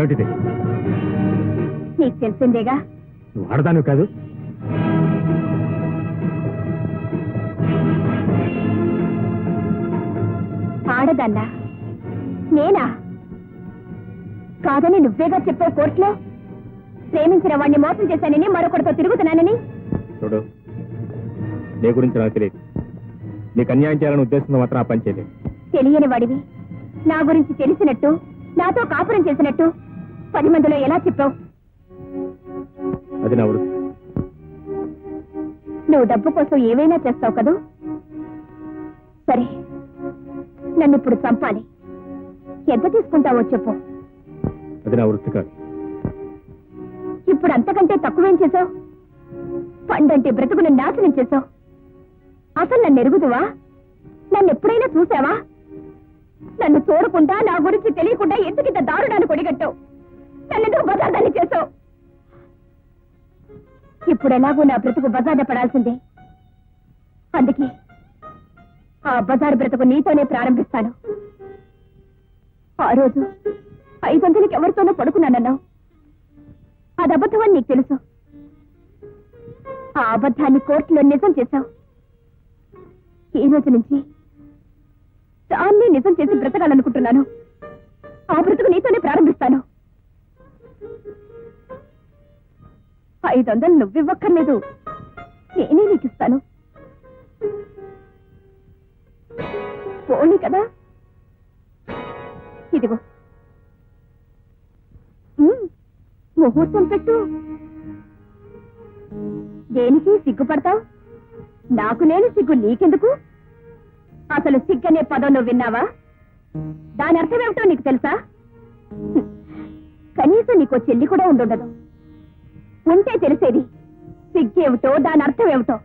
ఏమిటిది? నీకు తెలిసిందేగా? నువ్వు ఆడదాను కాదు. ఆడదన్నా? నేనా? కాదని నువ్వేగా చెప్పావు కోర్టులో? ప్రేమించిన వాడిని మోసం చేశానని మరొకరితో తిరుగుతున్నానని? చూడు నీ గురించి నాకు తెలియదు. నీకు అన్యాయం చేయాలని ఉద్దేశంతో మాత్రం ఆ పని చేయలేదు. తెలియని వాడివి. నా గురించి తెలిసినట్టు నాతో కాపురం చేసినట్టు పది మందిలో ఎలా చెప్పావు? అది నా వృత్తి. నువ్వు డబ్బు కోసం ఏమైనా చేస్తావు కదూ? సరే నన్ను ఇప్పుడు చంపాలి. ఎంత తీసుకుంటావో చెప్పు. అది నా వృత్తి కాదు. ఇప్పుడు అంతకంటే తక్కువేం చేసావు పండంటే బ్రతుకును నాశనం చేసావు అసలు నన్ను ఎరుగుదువా? నన్ను ఎప్పుడైనా చూసావా? నన్ను చూడకుండా నా గురించి తెలియకుండా ఎందుకు ఇంత దారుణాన్ని కొడిగట్టావు? నన్ను బజార్దాన్ని చేసావు? ఇప్పుడు ఎలాగో నా బ్రతుకు బజార్ద పడాల్సిందే. అందుకే ఆ బజారు బ్రతుకు నీతోనే ప్రారంభిస్తాను. ఆ రోజు ఐదు వందలకి ఎవరితోనో పడుకున్నానన్నావు. అది అబద్ధమని నీకు తెలుసు. ఆ అబద్ధాన్ని కోర్టులో నిజం చేశావు. ఈ రోజు నుంచి దాన్ని నిజం చేసి బ్రతకాలనుకుంటున్నాను. ఆ బ్రతుకు నీతోనే ప్రారంభి ఐదు వందలు నువ్వివ్వక్కర్లేదు. నేనే నీకు ఇస్తాను పోనీ కదా. ఇదిగో. ముహూర్తం పెట్టు. దేనికి సిగ్గుపడతావు? నాకు నేను సిగ్గు నీకెందుకు? అసలు సిగ్గనే పదం నువ్వు విన్నావా? దాని అర్థమేమిటో నీకు తెలుసా? కనీసం నీకో చెల్లి కూడా ఉండుండదు ఉంటే తెలిసేది. సిగ్గేమిటో దాని అర్థం ఏమిటో